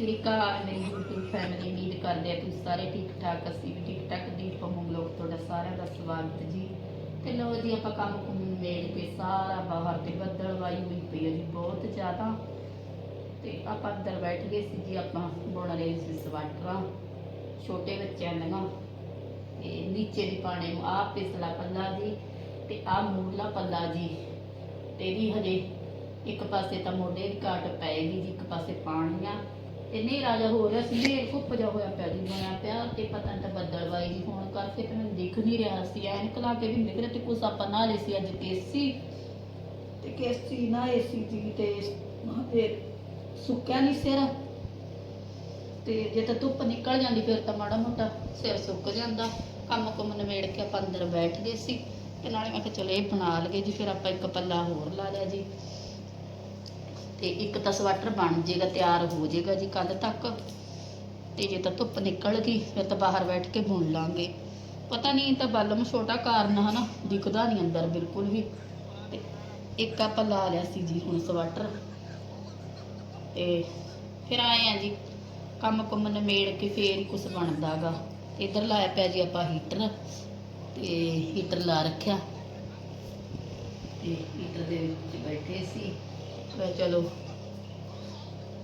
ਸ੍ਰੀ ਮੇਰੀ YouTube family ਉਮੀਦ ਕਰਦੇ ਆ, ਤੁਸੀਂ ਸਾਰੇ ਠੀਕ ਠਾਕ ਅਸੀਂ ਵੀ ਠੀਕ ਠਾਕ ਦੀਪ ਲੋਕ ਤੁਹਾਡਾ ਸਾਰਿਆਂ ਦਾ ਸਵਾਗਤ ਜੀ। ਤੇ ਲੋ ਜੀ, ਆਪਾਂ ਕੰਮ ਕੁੰਮ ਮੇੜ ਕੇ ਸਾਰਾ ਬਾਹਰ ਤੇ ਬੱਦਲਵਾਈ ਹੋਈ ਪਈ ਹੈ ਜੀ, ਬਹੁਤ ਜ਼ਿਆਦਾ। ਤੇ ਆਪਾਂ ਅੰਦਰ ਬੈਠ ਗਏ ਸੀ ਜੀ, ਆਪਾਂ ਬੁਣ ਰਹੇ ਸੀ ਸਵਾਟਰਾਂ, ਛੋਟੇ ਬੱਚਿਆਂ ਦੀਆਂ। ਤੇ ਨੀਚੇ ਦੀ ਪਾਣੇ ਨੂੰ ਆਹ ਪਿਸਲਾ ਪੱਲਾ ਜੀ, ਤੇ ਆਹ ਮੂਲਾ ਪੱਲਾ ਜੀ। ਤੇ ਵੀ ਹਜੇ ਇੱਕ ਪਾਸੇ ਤਾਂ ਮੋਢੇ ਦੀ ਘਾਟ ਪਏਗੀ ਜੀ, ਇੱਕ ਪਾਸੇ ਪਾਣੀ ਆ। ਤੇ ਨਹੀਂ ਰਾਜਾ ਹੋ ਰਿਹਾ ਸੀ ਇਹ ਕੁੱਪ ਜਾ ਹੋਇਆ ਪਿਆ ਜੀ ਬਣਿਆ ਪਿਆ ਤੇ ਪਤਾ ਨਹੀਂ ਤਾਂ ਬੱਦਲਵਾਈ ਜੀ ਹੋਣ ਕਰਕੇ ਤੇ ਮੈਨੂੰ ਦਿਖ ਨਹੀਂ ਰਿਹਾ ਸੀ। ਐਨਕ ਲਾ ਕੇ ਵੀ ਨਿਕਲੇ ਤੇ ਕੁਛ ਆਪਾਂ ਨਾ ਲਈ ਸੀ ਅੱਜ ਕੇਸੀ। ਤੇ ਕੇਸੀ ਨਾ ਏਸੀ ਜੀ ਤੇ ਇਹ ਸੁੱਕਿਆ ਨਹੀਂ ਸਿਰ। ਤੇ ਜੇ ਤਾਂ ਧੁੱਪ ਨਿਕਲ ਜਾਂਦੀ ਫਿਰ ਤਾਂ ਮਾੜਾ ਮੋਟਾ ਸਿਰ ਸੁੱਕ ਜਾਂਦਾ। ਕੰਮ ਕੁਮ ਨਿਬੇੜ ਕੇ ਆਪਾਂ ਅੰਦਰ ਬੈਠ ਗਏ ਸੀ। ਤੇ ਨਾਲੇ ਮੈਂ ਕਿਹਾ ਚਲੋ ਇਹ ਬਣਾ ਲਗੇ ਜੀ, ਫਿਰ ਆਪਾਂ ਇੱਕ ਪੱਲਾ ਹੋਰ ਲਾ ਲਿਆ ਜੀ। ਤੇ ਇੱਕ ਤਾਂ ਸਵੈਟਰ ਬਣ ਜਾਏਗਾ ਤਿਆਰ ਹੋ ਜਾਏਗਾ ਜੀ ਕੱਲ ਤੱਕ। ਤੇ ਜੇ ਤਾਂ ਧੁੱਪ ਨਿਕਲ ਗਈ, ਫਿਰ ਤਾਂ ਬਾਹਰ ਬੈਠ ਕੇ ਬੁਣ ਲਾਂਗੇ। ਪਤਾ ਨਹੀਂ ਤਾਂ ਬਲਮ ਛੋਟਾ ਕਾਰਨ ਹਨਾ, ਦਿਖਦਾ ਨਹੀਂ ਅੰਦਰ ਬਿਲਕੁਲ ਵੀ। ਤੇ ਇੱਕ ਆਪਾਂ ਲਾ ਲਿਆ ਸੀ ਜੀ ਹੁਣ ਸਵੈਟਰ। ਤੇ ਫਿਰ ਆਏ ਆ ਜੀ, ਕੰਮ ਕੁੰਮ ਨਿਮੇੜ ਕੇ ਫੇਰ ਹੀ ਕੁਝ ਬਣਦਾਗਾ। ਇੱਧਰ ਲਾਇਆ ਪਿਆ ਜੀ ਆਪਾਂ ਹੀਟਰ, ਤੇ ਹੀਟਰ ਲਾ ਰੱਖਿਆ। ਤੇ ਹੀਟਰ ਦੇ ਵਿੱਚ ਬੈਠੇ ਸੀ। ਫਿਰ ਚਲੋ।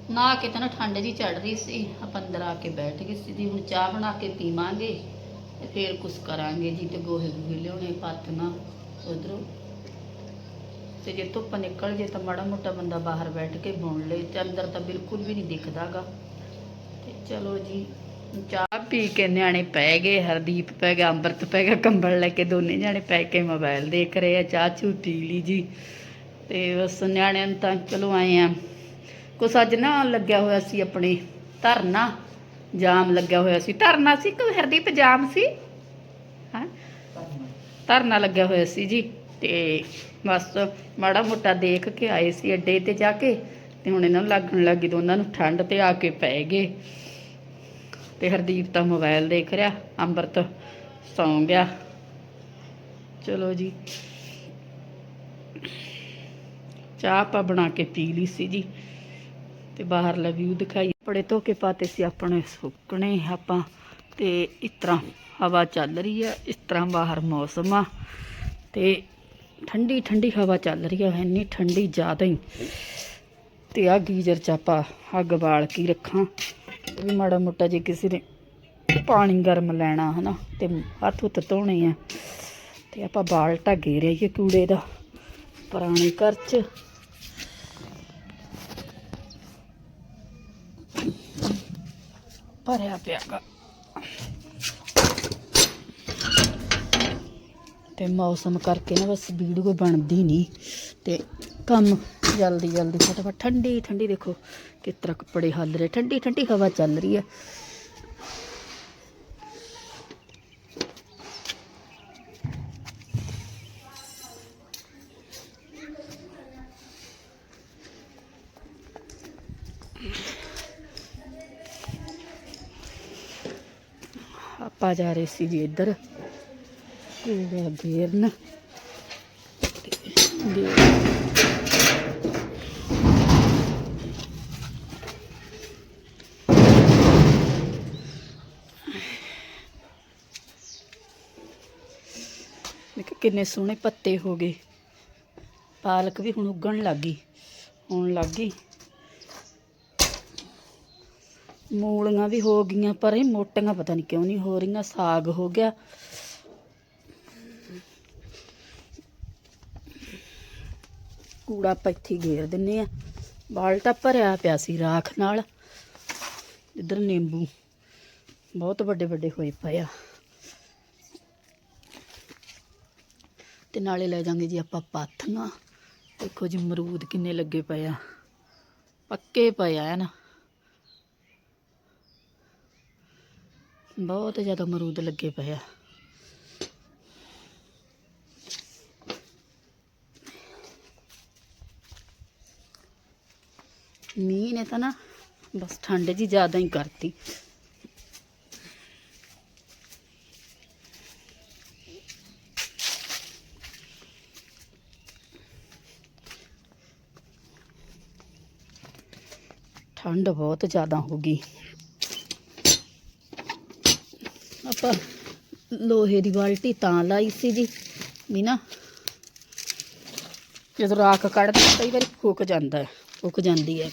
ਨਾ ਕੇ ਤਾਂ ਠੰਡ ਜੀ ਚੜ ਰਹੀ ਸੀ। ਆਪਾਂ ਅੰਦਰ ਆ ਕੇ ਬੈਠ ਗਏ ਸੀ। ਜੀ ਹੁਣ ਚਾਹ ਬਣਾ ਕੇ ਪੀਵਾਂਗੇ ਤੇ ਫੇਰ ਕੁਝ ਕਰਾਂਗੇ ਜੀ ਤੇ ਗੋਹੇ ਗੋਹੇ ਲਿਆਉਣੇ ਪਾਤਨਾ ਉਧਰੋਂ। ਤੇ ਜੇ ਧੁੱਪ ਨਿਕਲ ਜੇ ਤਾਂ ਮਾੜਾ ਮੋਟਾ ਬੰਦਾ ਬਾਹਰ ਬੈਠ ਕੇ ਬੁਣ ਲੇ ਤੇ ਅੰਦਰ ਤਾਂ ਬਿਲਕੁਲ ਵੀ ਨਹੀਂ ਦਿਖਦਾਗਾ। ਤੇ ਚਲੋ ਜੀ, ਚਾਹ ਪੀ ਕੇ ਨਿਆਣੇ ਪੈ ਗਏ, ਹਰਦੀਪ ਪੈ ਗਿਆ, ਅੰਮ੍ਰਿਤ ਪੈ ਗਿਆ, ਕੰਬਲ ਲੈ ਕੇ ਦੋਨੇ ਜਾਣੇ ਪੈ ਕੇ ਮੋਬਾਈਲ ਦੇਖ ਰਹੇ ਆ, ਚਾਹ ਚੂ ਪੀ ਲਈ ਜੀ। ਤੇ ਬਸ ਨਿਆਣਿਆਂ ਨੂੰ ਤਾਂ ਚਲੋ ਆਏ ਆ। ਕੁਛ ਅੱਜ ਨਾ ਲੱਗਿਆ ਹੋਇਆ ਸੀ ਆਪਣੇ ਧਰਨਾ, ਜਾਮ ਲੱਗਿਆ ਹੋਇਆ ਸੀ। ਧਰਨਾ ਸੀ ਕਿ ਹਰਦੀਪ, ਜਾਮ ਸੀ? ਹਾਂ? ਧਰਨਾ ਲੱਗਿਆ ਹੋਇਆ ਸੀ ਜੀ। ਤੇ ਬਸ ਮਾੜਾ ਮੋਟਾ ਦੇਖ ਕੇ ਆਏ ਸੀ ਅੱਡੇ ਤੇ ਜਾ ਕੇ। ਤੇ ਹੁਣ ਇਹਨਾਂ ਨੂੰ ਲੱਗਣ ਲੱਗੀ ਦੋਨਾਂ ਨੂੰ ਠੰਡ ਤੇ ਆ ਕੇ ਪੈ ਗਏ। ਤੇ ਹਰਦੀਪ ਤਾਂ ਮੋਬਾਈਲ ਦੇਖ ਰਿਹਾ, ਅੰਮ੍ਰਿਤ ਸੌਂ ਗਿਆ। ਚਲੋ ਜੀ। ਚਾਹ ਆਪਾਂ ਬਣਾ ਕੇ ਪੀ ਲਈ ਸੀ ਜੀ। ਤੇ ਬਾਹਰਲਾ ਵਿਊ ਦਿਖਾਈ। ਕੱਪੜੇ ਧੋ ਕੇ ਪਾਤੇ ਸੀ ਆਪਣੇ, ਸੁੱਕਣੇ ਆਪਾਂ। ਤੇ ਇਸ ਤਰ੍ਹਾਂ ਹਵਾ ਚੱਲ ਰਹੀ ਹੈ ਇਸ ਤਰ੍ਹਾਂ ਬਾਹਰ ਮੌਸਮ ਆ। ਤੇ ਠੰਡੀ ਠੰਡੀ ਹਵਾ ਚੱਲ ਰਹੀ ਹੈ ਇੰਨੀ ਠੰਡੀ ਜ਼ਿਆਦਾ ਹੀ। ਤੇ ਆ ਗੀਜ਼ਰ ਚ ਆਪਾਂ ਅੱਗ ਬਾਲ ਕੇ ਰੱਖਾਂ। ਵੀ ਮਾੜਾ ਮੋਟਾ ਜੇ ਕਿਸੇ ਨੇ ਪਾਣੀ ਗਰਮ ਲੈਣਾ ਹਨਾ, ਤੇ ਹੱਥ ਹੁੱਥ ਧੋਣੇ ਆ। ਤੇ ਆਪਾਂ ਬਾਲਟਾ ਘੇਰਿਆ ਹੀ ਕੂੜੇ ਦਾ, ਪੁਰਾਣੇ ਘਰ ਚ। ਭਰਿਆ ਪਿਆਗਾ ਤੇ ਮੌਸਮ ਕਰਕੇ ਨਾ ਬਸ ਵੀਡੀਓ ਬਣਦੀ ਨਹੀਂ ਤੇ ਕੰਮ ਜਲਦੀ ਜਲਦੀ ਫਟਾਫਟ। ਠੰਡੀ ਠੰਡੀ ਦੇਖੋ ਕਿਸ ਤਰ੍ਹਾਂ ਕੱਪੜੇ ਹੱਲ ਰਹੇ। ਠੰਡੀ ਠੰਡੀ ਹਵਾ ਚੱਲ ਰਹੀ ਹੈ ਆਪਾਂ ਜਾ ਰਹੇ ਸੀ ਜੀ ਇੱਧਰ। ਕੂੜਾ ਗੇਰਨ ਦੇਖ ਕਿੰਨੇ ਸੋਹਣੇ ਪੱਤੇ ਹੋ ਗਏ। ਪਾਲਕ ਵੀ ਹੁਣ ਉੱਗਣ ਲੱਗ ਗਈ। ਹੋਣ ਲੱਗ ਗਈ। ਮੂਲੀਆਂ ਵੀ ਹੋ ਗਈਆਂ, ਪਰ ਇਹ ਮੋਟੀਆਂ ਪਤਾ ਨਹੀਂ ਕਿਉਂ ਨਹੀਂ ਹੋ ਰਹੀਆਂ, ਸਾਗ ਹੋ ਗਿਆ। ਕੂੜਾ ਆਪਾਂ ਇੱਥੇ ਹੀ ਗੇਰ ਦਿੰਨੇ ਆ। ਬਾਲਟਾ ਭਰਿਆ ਪਿਆ ਸੀ ਰਾਖ ਨਾਲ। ਇੱਧਰ ਨਿੰਬੂ ਬਹੁਤ ਵੱਡੇ ਵੱਡੇ ਹੋਏ ਪਏ ਆ। ਤੇ ਨਾਲੇ ਲੈ ਜਾਾਂਗੇ ਜੀ ਆਪਾਂ ਪਾਥੀਆਂ। ਦੇਖੋ ਜੀ ਅਮਰੂਦ ਕਿੰਨੇ ਲੱਗੇ ਪਏ ਆ। ਪੱਕੇ ਪਏ ਆ ਨਾ। ਬਹੁਤ ਜ਼ਿਆਦਾ ਅਮਰੂਦ ਲੱਗੇ ਪਏ ਆ ਮੀਂਹ ਨੇ ਤਾਂ ਨਾ ਬਸ ਠੰਡ ਜੀ ਜ਼ਿਆਦਾ ਹੀ ਕਰਤੀ ਠੰਡ ਬਹੁਤ ਜ਼ਿਆਦਾ ਹੋ ਗਈ ਆਪਾਂ ਲੋਹੇ ਦੀ ਬਾਲਟੀ ਤਾਂ ਲਾਈ ਸੀ ਜੀ। ਵੀ ਨਾ ਜਦੋਂ ਰਾਖ ਕੱਢਦੇ, ਕਈ ਵਾਰੀ ਫੁੱਕ ਜਾਂਦਾ ਹੈ, ਫੁੱਕ ਜਾਂਦੀ ਹੈ।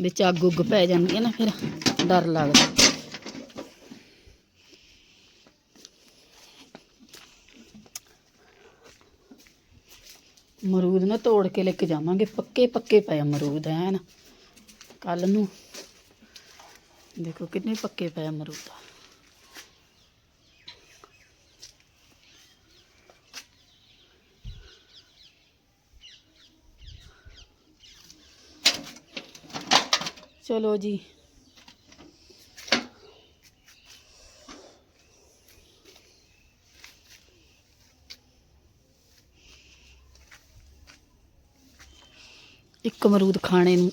ਵਿੱਚ ਅੱਗ ਉੱਗ ਪੈ ਜਾਂਦੀ ਹੈ ਨਾ, ਫਿਰ ਡਰ ਲੱਗਦਾ। ਮਰੂਦ ਨਾ ਤੋੜ ਕੇ ਲੈ ਕੇ ਜਾਵਾਂਗੇ ਪੱਕੇ ਪੱਕੇ ਪਏ ਅਮਰੂਦ ਐਨ। ਕੱਲ ਨੂੰ ਦੇਖੋ ਕਿੰਨੇ ਪੱਕੇ ਪਏ ਅਮਰੂਦ ਚਲੋ ਜੀ। ਇੱਕ ਅਮਰੂਦ ਖਾਣੇ ਨੂੰ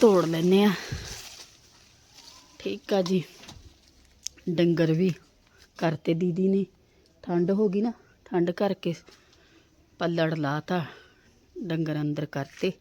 ਤੋੜ ਲੈਨੇ ਆ ਠੀਕ ਆ ਜੀ। ਡੰਗਰ ਵੀ ਕਰਤੇ ਦੀਦੀ ਨੇ। ਠੰਡ ਹੋ ਗਈ ਨਾ, ਠੰਡ ਕਰਕੇ ਪੱਲੜ ਲਾਤਾ, ਡੰਗਰ ਅੰਦਰ ਕਰਤੇ।